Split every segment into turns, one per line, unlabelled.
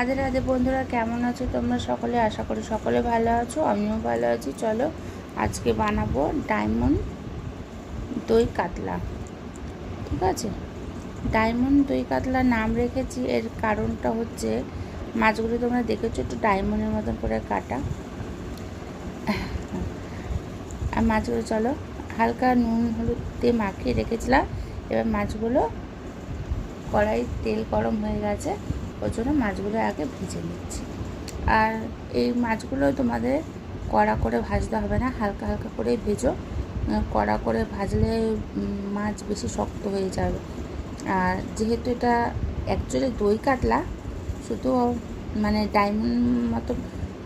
রাধে রাধে বন্ধুরা, কেমন আছো তোমরা সকলে? আশা করি সকলে ভালো আছো, আমিও ভালো আছি। চলো আজকে বানাবো ডায়মন্ড দই কাতলা, ঠিক আছে? ডায়মন্ড দই কাতলা নাম রেখেছি, এর কারণটা হচ্ছে, মাছগুলো তোমরা দেখেছ, একটু ডায়মন্ডের মতন করে কাটা। আর মাছগুলো চলো, হালকা নুন হলুদ দিয়ে মাখিয়ে রেখেছিলাম, এবার মাছগুলো কড়াই তেল গরম হয়ে গেছে। ওই জন্য মাছগুলো আগে ভেজে নিচ্ছি। আর এই মাছগুলো তোমাদের কড়া করে ভাজতে হবে না, হালকা হালকা করে ভেজো। কড়া করে ভাজলে মাছ বেশি শক্ত হয়ে যাবে। আর যেহেতু এটা অ্যাকচুয়ালি দই কাতলা, শুধু মানে ডায়মন্ড মতো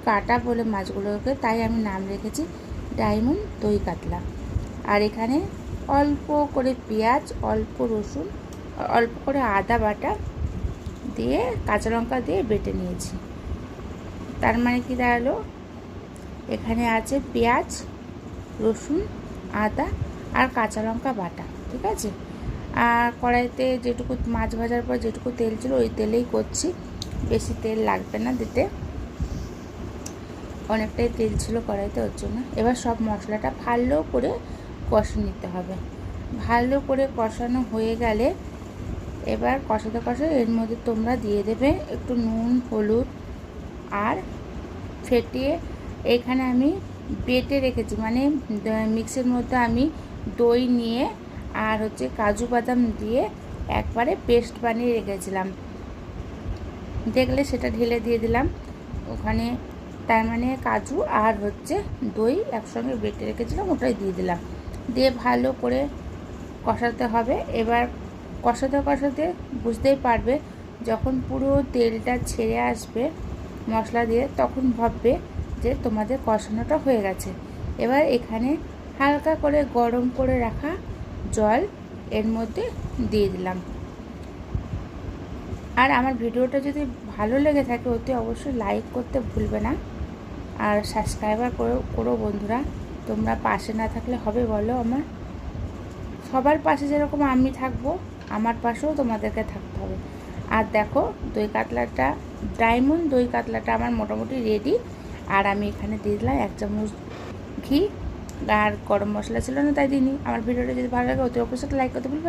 কাটা বলে মাছগুলোকে, তাই আমি নাম রেখেছি ডায়মন্ড দই কাতলা। আর এখানে অল্প করে পেঁয়াজ, অল্প রসুন, অল্প করে আদা বাটা দিয়ে, কাঁচা লঙ্কা দিয়ে বেটে নিয়েছি। তার মানে কি দাঁড়াল? এখানে আছে পেঁয়াজ, রসুন, আদা আর কাঁচা লঙ্কা বাটা, ঠিক আছে? আর কড়াইতে যেটুকু মাছ ভাজার পর যেটুকু তেল ছিল, ওই তেলেই করছি। বেশি তেল লাগবে না দিতে। অনেকটাই তেল ছিল কড়াইতে, ওর জন্য। এবার সব মশলাটা ভালো করে কষে নিতে হবে। ভালো করে কষানো হয়ে গেলে এবার কষাতে কষাতে এর মধ্যে তোমরা দিয়ে দেবে একটু নুন, হলুদ আর ফেটিয়ে এখানে আমি বেটে রেখেছি। মানে মিক্সের মধ্যে আমি দই নিয়ে আর হচ্ছে কাজু বাদাম দিয়ে একবারে পেস্ট বানিয়ে রেখেছিলাম। দেখলে সেটা ঢেলে দিয়ে দিলাম। ওখানে তার মানে কাজু আর হচ্ছে দই একসঙ্গে বেটে রেখেছিলাম, ওটাই দিয়ে দিলাম। দিয়ে ভালো করে কষাতে হবে। এবার কষাতে কষাতে বুঝতেই পারবে যখন পুরো তেলটা ছেড়ে আসবে মশলা দিয়ে, তখন ভাববে যে তোমাদের কষানোটা হয়ে গেছে। এবার এখানে হালকা করে গরম করে রাখা জল এর মধ্যে দিয়ে দিলাম। আর আমার ভিডিওটা যদি ভালো লেগে থাকে, অতি অবশ্যই লাইক করতে ভুলবে না। আর সাবস্ক্রাইবার করো করো বন্ধুরা। তোমরা পাশে না থাকলে হবে বলো আমার। সবার পাশে যেরকম আমি থাকব, আমার পাশেও তোমাদেরকে থাকতে হবে। আর দেখো, দই কাতলাটা, ডায়মন্ড দই কাতলাটা আমার মোটামুটি রেডি আর আমি এখানে দিয়ে দিলাম এক চামচ ঘি। আর গরম মশলা ছিল না, তাই দিইনি। আমার ভিডিওটা যদি ভালো লাগে, অতি অবশ্যই লাইক করতে ভুলবেন না।